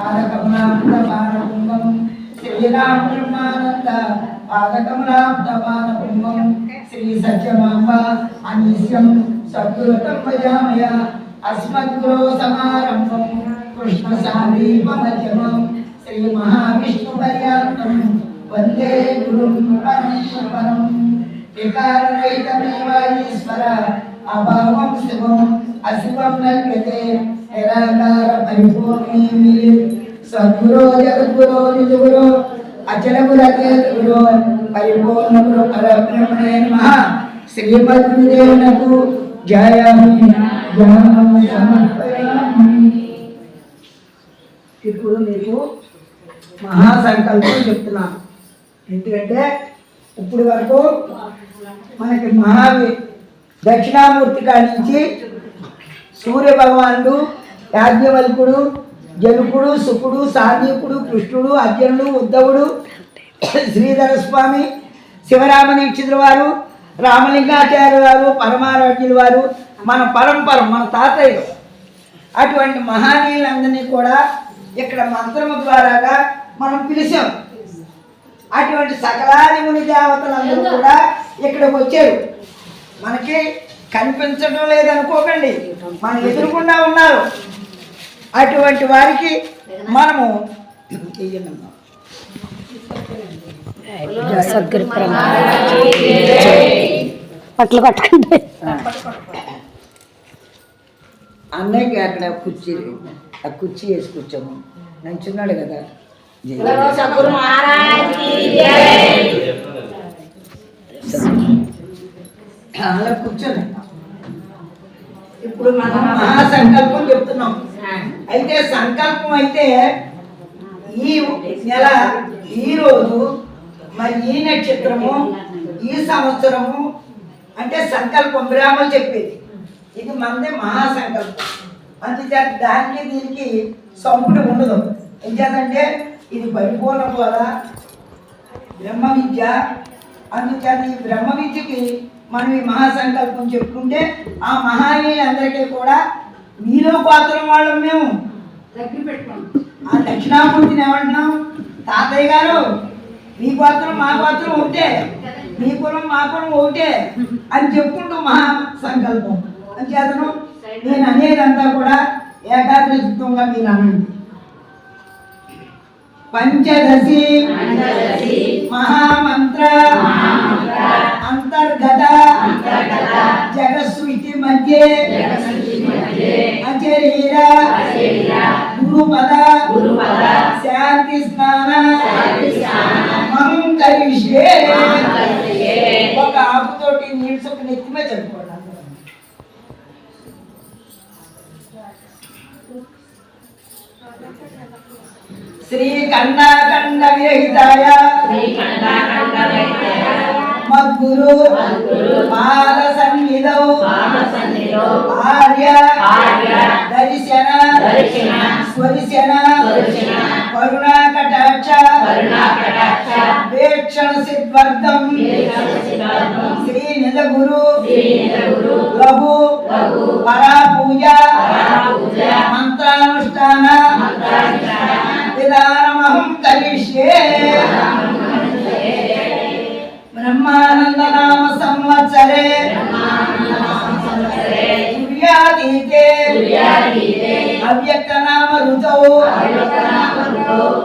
పాదకమలాప్త పాదకుంభం శ్రీరామ బ్రహ్మానంద పాదకమలాప్త పాదకుంభం శ్రీ సత్యమాంబ అనిశ్యం సద్గురుతం భజామయ అస్మద్గురో సమారంభం కృష్ణ సాందీపమధ్యమం శ్రీ మహావిష్ణు పర్యాంతం వందే గురుం పరమేశ్వరం వికారరహితమేవ ఈశ్వర అభావం శివం అశివం నిరాకార పరిపూర్ణీ సద్గురో జగద్గురో నిజగురో అచల గురు గురు పరబ్రహ్మణే నమః శ్రీమద్గురుదేవునకు ఇప్పుడు మీకు మహాసంకల్పం చెప్తున్నాను. ఎందుకంటే ఇప్పుడు వరకు మనకి మహావి దక్షిణామూర్తి కాడి నుంచి సూర్య భగవానుడు యాజ్ఞవల్కుడు జనుకుడు సుకుడు సాందీపుడు కృష్ణుడు అర్జునుడు ఉద్ధవుడు శ్రీధర స్వామి శివరామ దీక్షితుల వారు రామలింగాచార్య వారు పరమారాధ్యుల వారు మన పరంపర మన తాతయ్య. అటువంటి మహానీయులందరినీ కూడా ఇక్కడ మంత్రము ద్వారాగా మనం పిలిచాం. అటువంటి సకలాది ముని దేవతలందరూ కూడా ఇక్కడికి వచ్చారు. మనకి కనిపించడం లేదనుకోకండి. మన ఎదురుకుండా ఉన్నారు. అటువంటి వారికి మనము పట్లు కట్టుకుంటే అన్నయ్యకి అక్కడ కుర్చీ ఆ కుర్చీ వేసి కూర్చోము. నంచున్నాడు కదా. అలా కూర్చోండి ఇప్పుడు మనం మహాసంకల్పం చెప్తున్నాం. అయితే సంకల్పం అయితే ఈ నెల ఈ రోజు మరి ఈ నక్షత్రము ఈ సంవత్సరము అంటే సంకల్పం బ్రాహ్మలు చెప్పేది. ఇది మనదే మహాసంకల్పం. అందుచేత దానికి దీనికి సంపుటి ఉండదు. ఎందుకంటే ఇది పరిపూర్ణ ద్వారా బ్రహ్మ విద్య. అందుచేత ఈ బ్రహ్మ విద్యకి మనం ఈ మహాసంకల్పం చెప్పుకుంటే ఆ మహానీయులందరికీ కూడా మీలో పాత్రం వాళ్ళం మేము. దగ్గర పెట్టుకోండి. ఆ దక్షిణామూర్తిని ఏమంటున్నాం? తాతయ్య గారు మీ పాత్రం మా పాత్రం ఒకటే. మీ కులం మా కులం ఒకటే అని చెప్పుకుంటూ మహా సంకల్పం అంచేతను నేను అనేదంతా కూడా ఏకాగ్రచిత్తంగా మీరు అనండి. పంచదశి మహామంత్ర అంతర్గత జగస్వితి మధ్య. అచరీర గురుపద. శాంతి స్నాన. మహం కరిష్యే. ఒక ఆకుతోటి నీడ్స్ ఒక నెత్తిమే అందరూ. శ్రీ కన్నాకండ విరహితాయ. మద్గురు పాద సన్నిధౌ ఆర్య దర్శన స్వరిశన కరుణా కటాక్ష వేక్షణ సిద్వర్ధం శ్రీ నిజ గురు లఘు పరా పూజ మంత్రానుష్ఠాన బ్రహ్మానంద నామ సంవత్సరే సూర్యాదీతే అవ్యక్త నామ ఋతౌ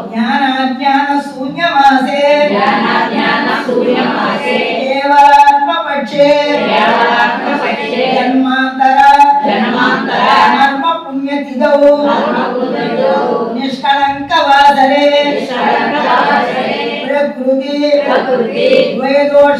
జ్ఞానాజ్ఞాన శూన్యమాసే కేవలాత్మపక్షే జన్మాంతర కర్మ పుణ్యతిథౌ Bhutti, Bhutti, voy dos.